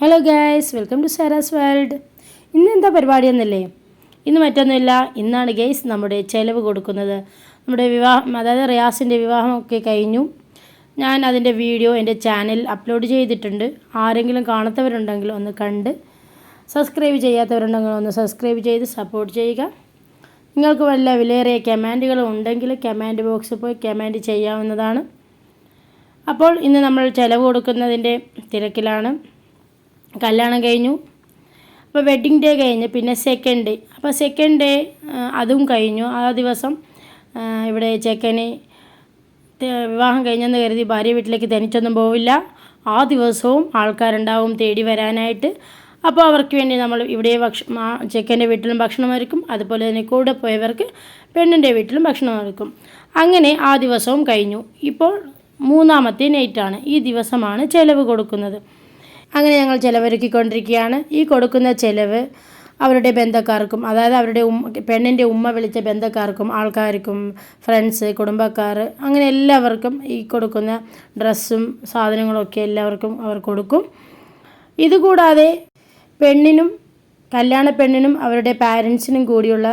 Hello guys welcome to Sara's world ഇന്ന് എന്താ പരിപാടി എന്നല്ലേ ഇന്ന് മറ്റൊന്നുമില്ല. ഇന്നാണ് ഗൈസ് നമ്മുടെ ചിലവ് കൊടുക്കുന്നത്. നമ്മുടെ വിവാഹം അതായത് റിയാസിന്റെ വിവാഹമൊക്കെ കഴിഞ്ഞു. ഞാൻ അതിന്റെ വീഡിയോ എന്റെ ചാനൽ അപ്ലോഡ് ചെയ്തിട്ടുണ്ട്. ആരെങ്കിലും കാണാത്തവരുണ്ടെങ്കിൽ ഒന്ന് കണ്ട് സബ്സ്ക്രൈബ് ചെയ്യാത്തവരുണ്ടെങ്കിൽ ഒന്ന് സബ്സ്ക്രൈബ് ചെയ്ത് സപ്പോർട്ട് ചെയ്യുക. നിങ്ങൾക്ക് വല്ല വിലയേറിയ കമാൻഡുകൾ ഉണ്ടെങ്കിൽ കമാൻഡ് ബോക്സിൽ പോയി കമാൻഡ് ചെയ്യാവുന്നതാണ്. അപ്പോൾ ഇന്ന് നമ്മൾ ചിലവ് കൊടുക്കുന്നതിന്റെ തിരക്കിലാണ്. കല്യാണം കഴിഞ്ഞു. അപ്പോൾ വെഡ്ഡിങ് ഡേ കഴിഞ്ഞ് പിന്നെ സെക്കൻഡ് ഡേ അപ്പോൾ സെക്കൻഡ് ഡേ അതും കഴിഞ്ഞു. ആ ദിവസം ഇവിടെ ചെക്കന് വിവാഹം കഴിഞ്ഞെന്ന് കരുതി ഭാര്യ വീട്ടിലേക്ക് തനിച്ചൊന്നും പോവില്ല. ആ ദിവസവും ആൾക്കാരുണ്ടാവും തേടി വരാനായിട്ട്. അപ്പോൾ അവർക്ക് വേണ്ടി നമ്മൾ ഇവിടെ ഭക്ഷ ആ ചെക്കന്റെ വീട്ടിലും ഭക്ഷണം ഒരുക്കും. അതുപോലെ തന്നെ കൂടെ പോയവർക്ക് പെണ്ണിന്റെ വീട്ടിലും ഭക്ഷണം ഒരുക്കും. അങ്ങനെ ആ ദിവസവും കഴിഞ്ഞു. ഇപ്പോൾ മൂന്നാമത്തെ നൈറ്റാണ് ഈ ദിവസമാണ് ചിലവ് കൊടുക്കുന്നത്. അങ്ങനെ ഞങ്ങൾ ചിലവൊരുക്കിക്കൊണ്ടിരിക്കുകയാണ്. ഈ കൊടുക്കുന്ന ചിലവ് അവരുടെ ബന്ധക്കാർക്കും അതായത് അവരുടെ ഉമ്മ പെണ്ണിന്റെ ഉമ്മ വിളിച്ച ബന്ധക്കാർക്കും ആൾക്കാർക്കും ഫ്രണ്ട്സ് കുടുംബക്കാർ അങ്ങനെ എല്ലാവർക്കും ഈ കൊടുക്കുന്ന ഡ്രസ്സും സാധനങ്ങളൊക്കെ എല്ലാവർക്കും അവർ കൊടുക്കും. ഇതുകൂടാതെ പെണ്ണിനും കല്യാണ പെണ്ണിനും അവരുടെ പാരൻസിനും കൂടിയുള്ള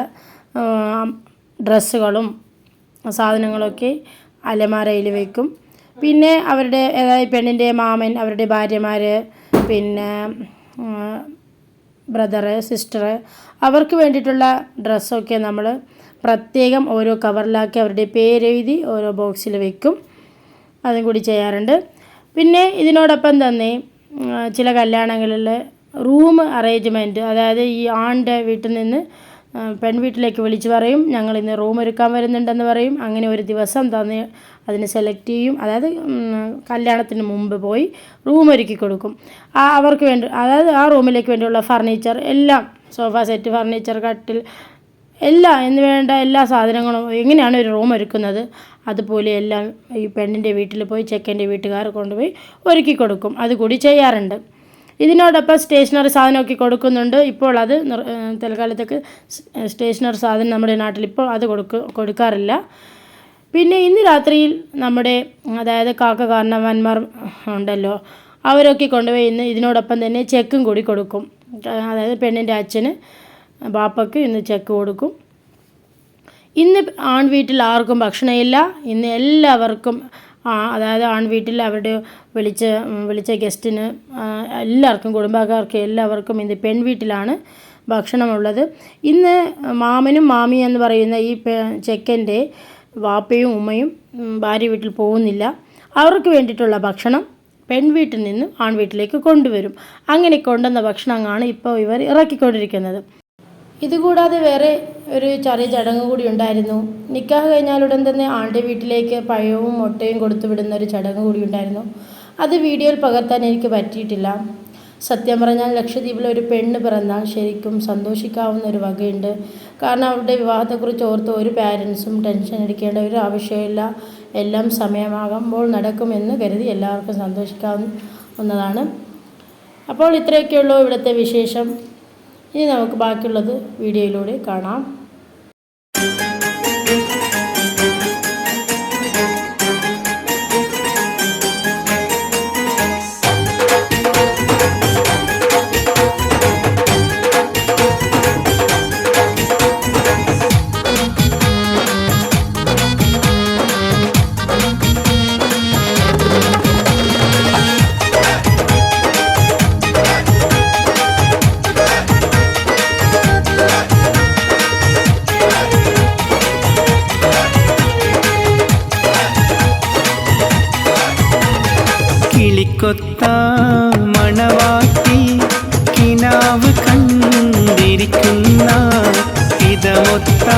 ഡ്രസ്സുകളും സാധനങ്ങളൊക്കെ അലമാരയിൽ വയ്ക്കും പിന്നെ അവരുടെ അതായത് പെണ്ണിന്റെ മാമൻ അവരുടെ ഭാര്യമാർ പിന്നെ ബ്രദറ് സിസ്റ്റർ അവർക്ക് വേണ്ടിയിട്ടുള്ള ഡ്രസ്സൊക്കെ നമ്മൾ പ്രത്യേകം ഓരോ കവറിലാക്കി അവരുടെ പേരെഴുതി ഓരോ ബോക്സിൽ വെക്കും. അതും കൂടി ചെയ്യാറുണ്ട്. പിന്നെ ഇതിനോടൊപ്പം തന്നെ ചില കല്യാണങ്ങളിൽ റൂം അറേഞ്ച്മെന്റ് അതായത് ഈ ആണിന്റെ വീട്ടിൽ നിന്ന് പെൺവീട്ടിലേക്ക് വിളിച്ച് പറയും ഞങ്ങൾ ഇന്ന് റൂം ഒരുക്കാൻ വരുന്നുണ്ടെന്ന് പറയും. അങ്ങനെ ഒരു ദിവസം തന്നെ അതിന് സെലക്ട് ചെയ്യും. അതായത് കല്യാണത്തിന് മുമ്പ് പോയി റൂം ഒരുക്കി കൊടുക്കും. ആ അവർക്ക് വേണ്ടി അതായത് ആ റൂമിലേക്ക് വേണ്ടിയുള്ള ഫർണിച്ചർ എല്ലാം സോഫ സെറ്റ് ഫർണിച്ചർ കട്ടിൽ എല്ലാം എന്ന് വേണ്ട എല്ലാ സാധനങ്ങളും എങ്ങനെയാണ് ഒരു റൂം ഒരുക്കുന്നത്? അതുപോലെ എല്ലാം ഈ പെണ്ണിന്റെ വീട്ടിൽ പോയി ചെക്കന്റെ വീട്ടുകാർ കൊണ്ടുപോയി ഒരുക്കി കൊടുക്കും. അതുകൂടി ചെയ്യാറുണ്ട്. ഇതിനോടൊപ്പം സ്റ്റേഷനറി സാധനമൊക്കെ കൊടുക്കുന്നുണ്ട്. ഇപ്പോൾ അത് തൽക്കാലത്തേക്ക് സ്റ്റേഷനറി സാധനം നമ്മുടെ നാട്ടിൽ ഇപ്പോൾ അത് കൊടുക്ക കൊടുക്കാറില്ല. പിന്നെ ഇന്ന് രാത്രിയിൽ നമ്മുടെ അതായത് കാക്ക കാരണവന്മാർ ഉണ്ടല്ലോ അവരൊക്കെ കൊണ്ടുപോയി ഇന്ന് ഇതിനോടൊപ്പം തന്നെ ചെക്കും കൂടി കൊടുക്കും. അതായത് പെണ്ണിന്റെ അച്ഛന് ബാപ്പയ്ക്ക് ഇന്ന് ചെക്ക് കൊടുക്കും. ഇന്ന് ആൺ വീട്ടിൽ ആർക്കും ഭക്ഷണമില്ല. ഇന്ന് എല്ലാവർക്കും അതായത് ആൺ വീട്ടിൽ അവരുടെ വിളിച്ച വിളിച്ച ഗസ്റ്റിന് എല്ലാവർക്കും കുടുംബക്കാർക്ക് എല്ലാവർക്കും ഇന്ന് പെൺവീട്ടിലാണ് ഭക്ഷണമുള്ളത്. ഇന്ന് മാമനും മാമി എന്ന് പറയുന്ന ഈ ചെക്കന്റെ വാപ്പയും ഉമ്മയും ഭാര്യ വീട്ടിൽ പോകുന്നില്ല. അവർക്ക് വേണ്ടിയിട്ടുള്ള ഭക്ഷണം പെൺവീട്ടിൽ നിന്ന് ആൺവീട്ടിലേക്ക് കൊണ്ടുവരും. അങ്ങനെ കൊണ്ടുവന്ന ഭക്ഷണമാണ് ഇപ്പോൾ ഇവർ ഇറക്കിക്കൊണ്ടിരിക്കുന്നത്. ഇതുകൂടാതെ വേറെ ഒരു ചെറിയ ചടങ്ങ് കൂടി ഉണ്ടായിരുന്നു. നിക്കാഹ് കഴിഞ്ഞാലുടൻ തന്നെ ആളുടെ വീട്ടിലേക്ക് പഴവും മുട്ടയും കൊടുത്തു വിടുന്ന ഒരു ചടങ്ങ് കൂടി ഉണ്ടായിരുന്നു. അത് വീഡിയോയിൽ പകർത്താൻ എനിക്ക് പറ്റിയിട്ടില്ല. സത്യം പറഞ്ഞാൽ ലക്ഷദ്വീപിൽ ഒരു പെണ്ണ് പിറന്നാൽ ശരിക്കും സന്തോഷിക്കാവുന്ന ഒരു വകയുണ്ട്. കാരണം അവരുടെ വിവാഹത്തെക്കുറിച്ച് ഓർത്ത് ഒരു പാരൻസും ടെൻഷൻ അടിക്കേണ്ട ഒരു ആവശ്യമില്ല. എല്ലാം സമയമാകുമ്പോൾ നടക്കുമെന്ന് കരുതി എല്ലാവർക്കും സന്തോഷിക്കാവുന്നതാണ് അപ്പോൾ ഇത്രയൊക്കെയുള്ളൂ ഇവിടുത്തെ വിശേഷം. ഇനി നമുക്ക് ബാക്കിയുള്ളത് വീഡിയോയിലൂടെ കാണാം. കിളിക്കൊത്ത മണവാക്കി കിനാവ് കണ്ടിരിക്കുന്ന ഇതമൊത്ത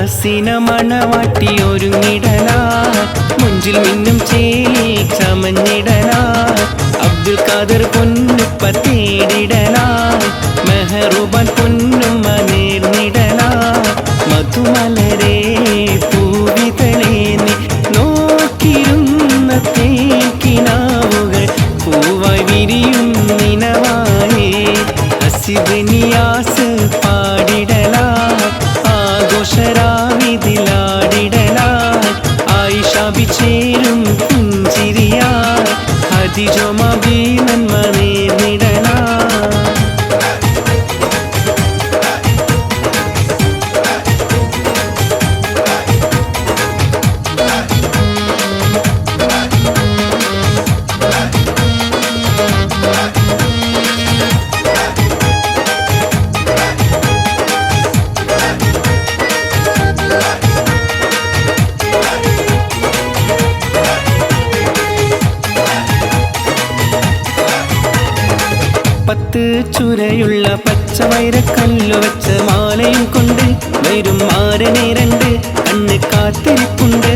ഹസീന മണവാട്ടി ഒരുങ്ങിടലാ മുഞ്ചിൽ മിന്നും ചേലി ചമഞ്ഞിടലാ. അബ്ദുൽ ഖാദർ പൊന്നുപ്പ തേടിടലാ. മെഹറുബൻ പൊന്നുമ്മ നേർന്നിടലാ മധുമലരെ ആയിഷ ചിരിയാ പുഞ്ചിരിയാ ഹദിജോമബി പത്ത് ചുരയുള്ള പച്ചവൈരക്കല്ലു വെച്ച മാലയും കൊണ്ട് വരും മാരനെ രണ്ട് കണ്ണ് കാത്തിരിപ്പുണ്ട്.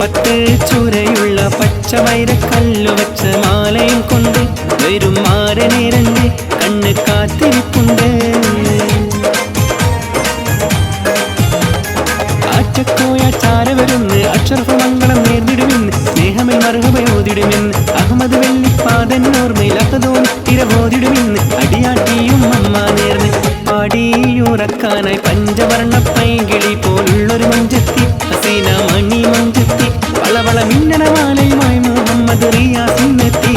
പത്ത് ചുരയുള്ള പച്ചവൈരക്കല്ലു വെച്ച മാലയും കൊണ്ട് വരും മാരനെ രണ്ട് കണ്ണ് കാത്തിരിപ്പുണ്ട്. ആറ്റക്കോയ ചാര വരുന്ന് അക്ഷർഫ മംഗളം നേർന്നിടുമെന്ന് അഹമ്മദ് ഓർമ്മയിൽ അഹദോൻ അടിയാട്ടിയും അമ്മ നേർന്ന് പാടിയുറക്കാനായി പഞ്ചവർണ പൈകിളി പോലുള്ളൊരു മഞ്ചത്തി ഹസീന മണി മഞ്ചത്തി വളവള മിന്നണമാലയുമായി മുഹമ്മദ് റിയാസിന്നെത്തി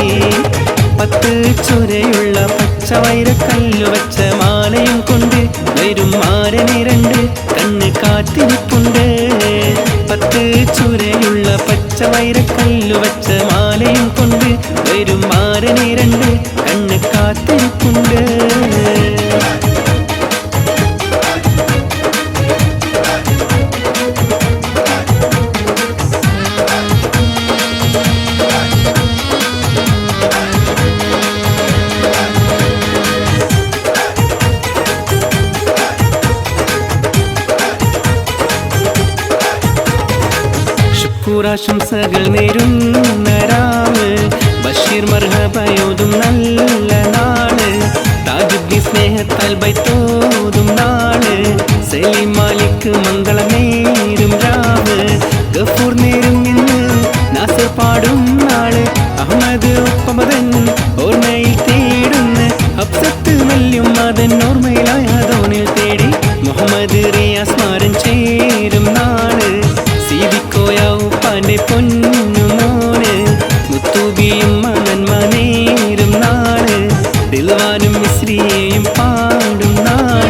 പത്ത് ചുരയുള്ള പച്ചവൈരക്കല്ലു വെച്ച മാലയും കൊണ്ട് വരും മാരനെ രണ്ട് കണ്ണ് കാത്തിരിപ്പുണ്ട്. പത്ത് ചുരയുള്ള പച്ചവൈരക്കല്ലു വെച്ച മാലയും കൊണ്ട് വരും മാരനെ രണ്ട് കണ്ണ് കാത്തിരിപ്പുണ്ട്. ശുക്കൂറാശംസകൾ നേരുന്ന. സ്നേഹത്താൽ ബൈത്തോതും നാള് സലീം മാലിക് മംഗളം നേരും രാവ് ഗഫൂർ നേരും ഇന്ന് നാസർ പാടും നാള് അഹമ്മദ് ഒപ്പമതൻ ഓർമ്മയിൽ തേടുന്ന അപ്സത്ത് വല്യും മതൻ ഓർമ്മയിലായ അതോണിൽ തേടി മുഹമ്മദ് റിയാസ് മാരൻ பாடும் நான்